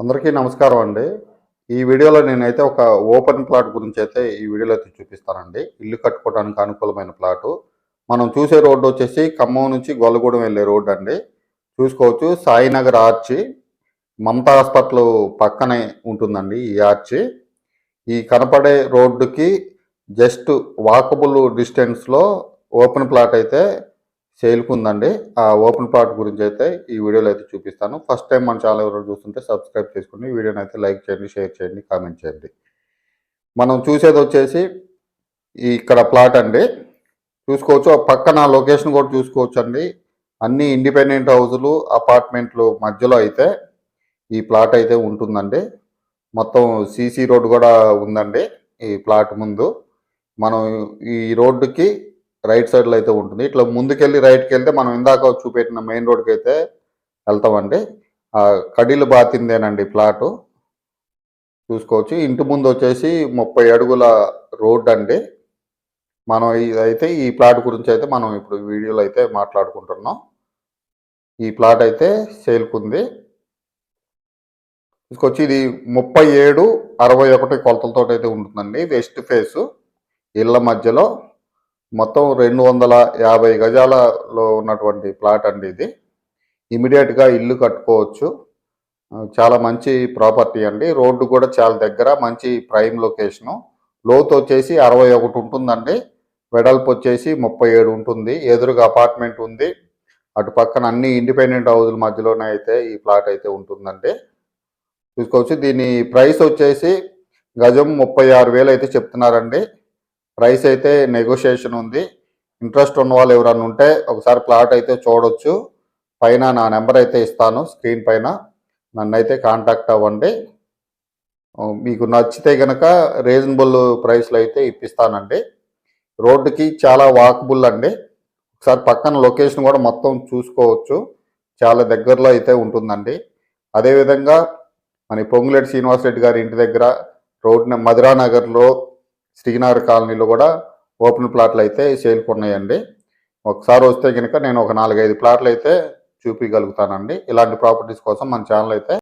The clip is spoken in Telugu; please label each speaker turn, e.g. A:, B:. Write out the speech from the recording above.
A: అందరికీ నమస్కారం అండి. ఈ వీడియోలో నేనైతే ఒక ఓపెన్ ప్లాట్ గురించి అయితే ఈ వీడియోలో అయితే చూపిస్తానండి. ఇల్లు కట్టుకోవడానికి అనుకూలమైన ప్లాటు. మనం చూసే రోడ్డు వచ్చేసి ఖమ్మం నుంచి గొల్లగూడెం వెళ్ళే రోడ్డు అండి. చూసుకోవచ్చు. సాయినగర్ ఆర్చి మమతా హాస్పిటల్ పక్కనే ఉంటుందండి ఈ ఆర్చి. ఈ కనపడే రోడ్డుకి జస్ట్ వాకబుల్ డిస్టెన్స్లో ఓపెన్ ప్లాట్ అయితే సేల్కి ఉందండి ఆ ఓపెన్ ప్లాట్ గురించి అయితే ఈ వీడియోలో అయితే చూపిస్తాను. ఫస్ట్ టైం మన ఛానల్ ఎవరు చూస్తుంటే సబ్స్క్రైబ్ చేసుకోండి వీడియోని అయితే లైక్ చేయండి షేర్ చేయండి కామెంట్ చేయండి. మనం చూసేది వచ్చేసి ఇక్కడ ప్లాట్ అండి. చూసుకోవచ్చు. ఆ పక్కన లొకేషన్ కూడా చూసుకోవచ్చు అండి అన్ని ఇండిపెండెంట్ హౌజులు అపార్ట్మెంట్లు మధ్యలో అయితే ఈ ప్లాట్ అయితే ఉంటుందండి. మొత్తం సీసీ రోడ్ కూడా ఉందండి ఈ ప్లాట్ ముందు. మనం ఈ రోడ్డుకి రైట్ సైడ్లో అయితే ఉంటుంది. ఇట్లా ముందుకెళ్ళి రైట్కి వెళ్తే మనం ఇందాక చూపెట్టిన మెయిన్ రోడ్కి అయితే వెళ్తామండి. కడీలు బాతిందేనండి ప్లాటు. చూసుకోవచ్చు. ఇంటి ముందు వచ్చేసి ముప్పై అడుగుల రోడ్ అండి. మనం ఇదైతే ఈ ప్లాట్ గురించి అయితే మనం ఇప్పుడు వీడియోలో అయితే మాట్లాడుకుంటున్నాం. ఈ ప్లాట్ అయితే సేల్కుంది. తీసుకొచ్చి ఇది ముప్పై ఏడు అరవై ఒకటి కొలతలతో అయితే ఉంటుందండి. West face. ఇళ్ళ మధ్యలో మొత్తం రెండు వందల యాభై గజాలలో ఉన్నటువంటి ప్లాట్ అండి ఇది. ఇమీడియట్గా ఇల్లు కట్టుకోవచ్చు. చాలా మంచి ప్రాపర్టీ అండి. రోడ్డు కూడా చాలా దగ్గర మంచి ప్రైమ్ లొకేషను. లోతు వచ్చేసి అరవై ఒకటి ఉంటుందండి. వెడల్పు వచ్చేసి ముప్పై ఏడు ఉంటుంది. ఎదురుగా అపార్ట్మెంట్ ఉంది. అటు పక్కన అన్ని ఇండిపెండెంట్ హౌజుల మధ్యలోనే అయితే ఈ ప్లాట్ అయితే ఉంటుందండి. చూసుకోవచ్చు. దీని ప్రైస్ వచ్చేసి గజం ముప్పై ఆరు వేలు అయితే చెప్తున్నారండి. ప్రైస్ అయితే నెగోషియేషన్ ఉంది. ఇంట్రెస్ట్ ఉన్న వాళ్ళు ఎవరన్నా ఉంటే ఒకసారి ప్లాట్ అయితే చూడొచ్చు. పైన నా నెంబర్ అయితే ఇస్తాను స్క్రీన్ పైన. నన్ను అయితే కాంటాక్ట్ అవ్వండి మీకు నచ్చితే కనుక రీజనబుల్ ప్రైస్లో అయితే ఇప్పిస్తానండి. రోడ్డుకి చాలా వాకబుల్ అండి. ఒకసారి పక్కన లొకేషన్ కూడా మొత్తం చూసుకోవచ్చు. చాలా దగ్గరలో అయితే ఉంటుందండి. అదేవిధంగా మన పొంగులేటి శ్రీనివాసరెడ్డి గారి ఇంటి దగ్గర రోడ్ మధురానగర్లో మధురా నగర్లో శ్రీనగర్ కాలనీలో కూడా ఓపెన్ ప్లాట్లు అయితే సేల్కి ఉన్నాయండి ఒకసారి వస్తే కనుక నేను ఒక నాలుగైదు ప్లాట్లు అయితే చూపించగలుగుతానండి ఇలాంటి ప్రాపర్టీస్ కోసం మన ఛానల్ అయితే